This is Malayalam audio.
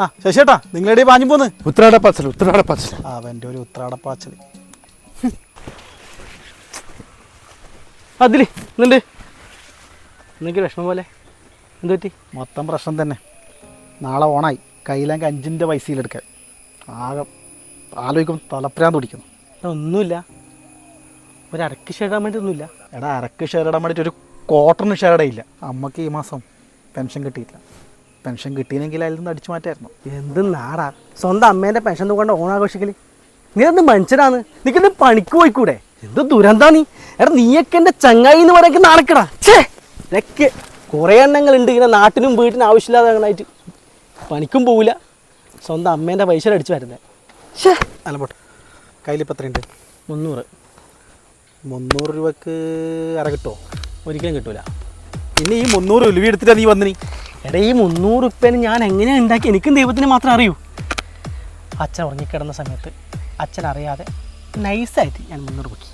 ആ ശശിയേട്ടാ നിങ്ങളെടി പാഞ്ഞു പോന്ന്. ഉത്രാടപ്പാച്ചൽ ഉത്രാടപ്പാച്ചൽ. അവന്റെ ഒരു ഉത്രാടപ്പാച്ചൽ. അതിൽ എന്നുണ്ട് എന്തെങ്കിലും വിഷമം പോലെ. എന്ത് പറ്റി? മൊത്തം പ്രശ്നം തന്നെ. നാളെ ഓണായി. കയ്യിലേക്ക് അഞ്ചിന്റെ പൈസയിലെടുക്കാൻ ആകെ ആലോചിക്കും തലപ്രാൻ തുടിക്കുന്നു ഒന്നുമില്ല. ഒരു അരക്ക് ഇടാൻ വേണ്ടി ഒന്നുമില്ല. എടാ അരക്ക് ഷെയർ ഇടാൻ വേണ്ടിയിട്ട് ഒരു ക്വാർട്ടറിന് ഷെയർ ഇടയില്ല. അമ്മയ്ക്ക് ഈ മാസം പെൻഷൻ കിട്ടിയില്ല പെൻഷൻ കിട്ടിയില്ലെങ്കിൽ അതിൽ നിന്ന് അടിച്ചു മാറ്റായിരുന്നു. എന്ത് നാടാ? സ്വന്തം അമ്മേന്റെ പെൻഷൻ നോക്കാണ്ട് ഓണാഘോഷിക്കൽ. നീ എന്ത് മനുഷ്യനാണ്? നിനക്കെന്ത് പണിക്ക് പോയിക്കൂടെ? എന്ത് ദുരന്താ നീ? എടാ നീയൊക്കെ എന്റെ ചങ്ങായി എന്ന് പറയാൻ നടക്കടാ ഛേ! കുറെ കുറേ എണ്ണങ്ങളുണ്ട് ഇങ്ങനെ നാട്ടിനും വീട്ടിനും ആവശ്യമില്ലാതെ പണിക്കും പോവില്ല സ്വന്തം അമ്മേന്റെ പൈസ അടിച്ചു വരുന്നത് ഷേ അല്ല പോട്ടെ. കയ്യിലിപ്പോൾ എത്രയുണ്ട്? മുന്നൂറ്. മുന്നൂറ് രൂപക്ക് അര കിട്ടുമോ ഒരിക്കലും കിട്ടൂല. പിന്നെ ഈ മുന്നൂറ് ഉലുവി എടുത്തിട്ടാണ് നീ വന്നിനി എടാ ഈ മുന്നൂറ് ഉപ്പേന് ഞാൻ എങ്ങനെയാണ് ഉണ്ടാക്കി എനിക്കും ദൈവത്തിന് മാത്രം അറിയൂ. അച്ഛൻ ഉറങ്ങിക്കിടന്ന സമയത്ത് അച്ഛൻ അറിയാതെ നൈസായിട്ട് ഞാൻ മുന്നൂറ് പൊക്കി.